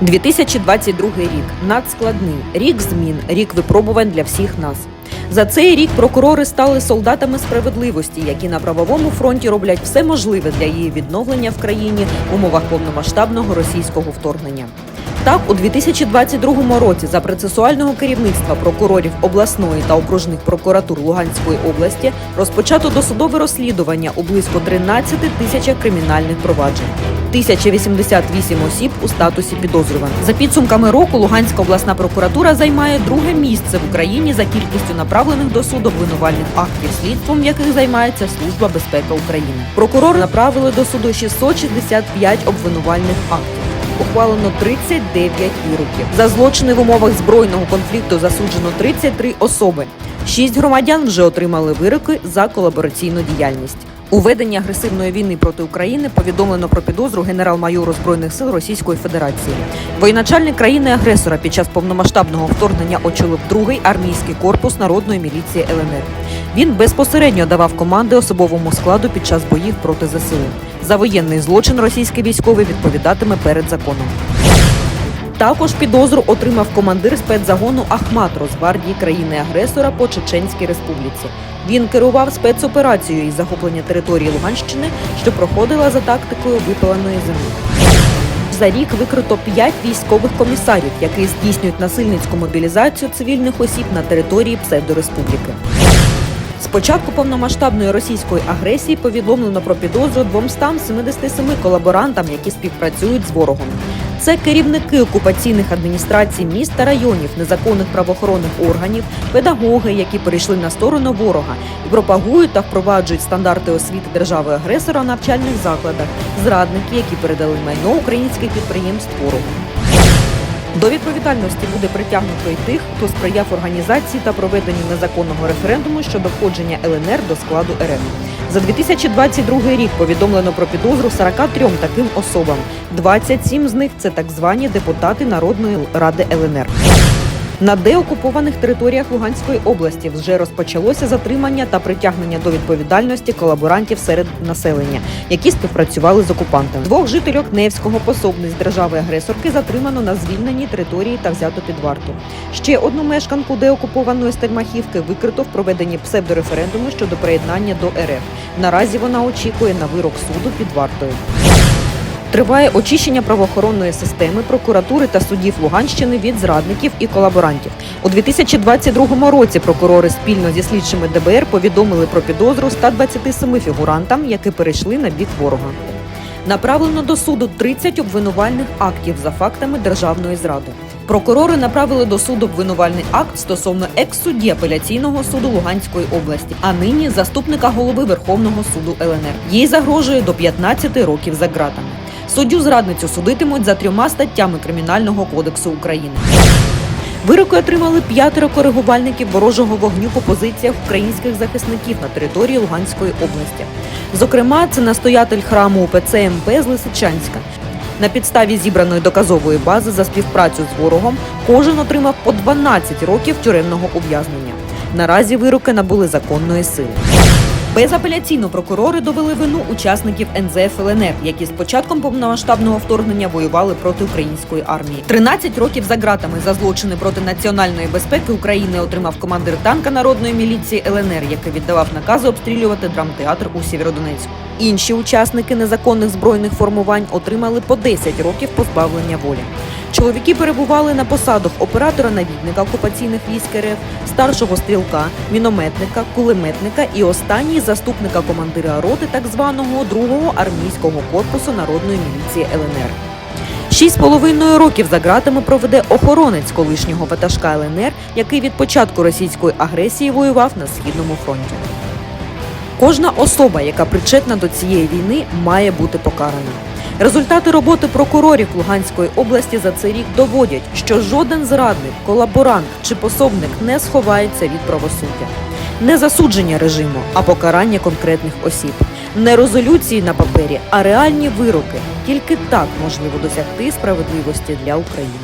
2022 рік надскладний рік змін, рік випробувань для всіх нас. За цей рік прокурори стали солдатами справедливості, які на правовому фронті роблять все можливе для її відновлення в країні в умовах повномасштабного російського вторгнення. Так, у 2022 році за процесуального керівництва прокурорів обласної та окружних прокуратур Луганської області розпочато досудове розслідування у близько 13 тисячах кримінальних проваджень. 1088 осіб у статусі підозрюваних. За підсумками року Луганська обласна прокуратура займає друге місце в Україні за кількістю направлених до суду обвинувальних актів, слідством яких займається Служба безпеки України. Прокурори направили до суду 665 обвинувальних актів. Ухвалено 39 вироків. За злочини в умовах збройного конфлікту засуджено 33 особи. Шість громадян вже отримали вироки за колабораційну діяльність. У веденні агресивної війни проти України повідомлено про підозру генерал-майору збройних сил Російської Федерації. Воєначальник країни-агресора під час повномасштабного вторгнення очолив другий армійський корпус народної міліції ЛНР. Він безпосередньо давав команди особовому складу під час боїв проти ЗСУ. За воєнний злочин російський військовий відповідатиме перед законом. Також підозру отримав командир спецзагону Ахмат Росгвардії країни-агресора по Чеченській Республіці. Він керував спецоперацією із захоплення території Луганщини, що проходила за тактикою випаленої землі. За рік викрито п'ять військових комісарів, які здійснюють насильницьку мобілізацію цивільних осіб на території псевдореспубліки. З початку повномасштабної російської агресії повідомлено про підозру 277 колаборантам, які співпрацюють з ворогом. Це керівники окупаційних адміністрацій міст та районів, незаконних правоохоронних органів, педагоги, які перейшли на сторону ворога і пропагують та впроваджують стандарти освіти держави-агресора в навчальних закладах, зрадники, які передали майно українських підприємств ворогу. До відповідальності буде притягнуто й тих, хто сприяв організації та проведенню незаконного референдуму щодо входження ЛНР до складу РФ. За 2022 рік повідомлено про підозру 43 таким особам. 27 з них це так звані депутати Народної ради ЛНР. На деокупованих територіях Луганської області вже розпочалося затримання та притягнення до відповідальності колаборантів серед населення, які співпрацювали з окупантами. Двох жителів Невського пособниць держави-агресорки затримано на звільненій території та взято під варту. Ще одну мешканку деокупованої Стельмахівки викрито в проведенні псевдореферендуму щодо приєднання до РФ. Наразі вона очікує на вирок суду під вартою. Триває очищення правоохоронної системи, прокуратури та судів Луганщини від зрадників і колаборантів. У 2022 році прокурори спільно зі слідчими ДБР повідомили про підозру 127 фігурантам, які перейшли на бік ворога. Направлено до суду 30 обвинувальних актів за фактами державної зради. Прокурори направили до суду обвинувальний акт стосовно екс-судді апеляційного суду Луганської області, а нині заступника голови Верховного суду ЛНР. Їй загрожує до 15 років за ґратами. Суддю зрадницю судитимуть за трьома статтями Кримінального кодексу України. Вироки отримали п'ятеро коригувальників ворожого вогню по позиціях українських захисників на території Луганської області. Зокрема, це настоятель храму УПЦ МП з Лисичанська. На підставі зібраної доказової бази за співпрацю з ворогом кожен отримав по 12 років тюремного ув'язнення. Наразі вироки набули законної сили. Безапеляційно прокурори довели вину учасників НЗФ ЛНР, які з початком повномасштабного вторгнення воювали проти української армії. 13 років за ґратами за злочини проти національної безпеки України отримав командир танка народної міліції ЛНР, який віддавав накази обстрілювати драмтеатр у Сєвєродонецьку. Інші учасники незаконних збройних формувань отримали по 10 років позбавлення волі. Чоловіки перебували на посадах оператора-навідника окупаційних військ РФ, старшого стрілка, мінометника, кулеметника і останній заступника командира роти так званого другого армійського корпусу народної міліції ЛНР. Шість з половиною років за ґратами проведе охоронець колишнього ватажка ЛНР, який від початку російської агресії воював на східному фронті. Кожна особа, яка причетна до цієї війни, має бути покарана. Результати роботи прокурорів Луганської області за цей рік доводять, що жоден зрадник, колаборант чи пособник не сховається від правосуддя. Не засудження режиму, а покарання конкретних осіб. Не резолюції на папері, а реальні вироки. Тільки так можливо досягти справедливості для України.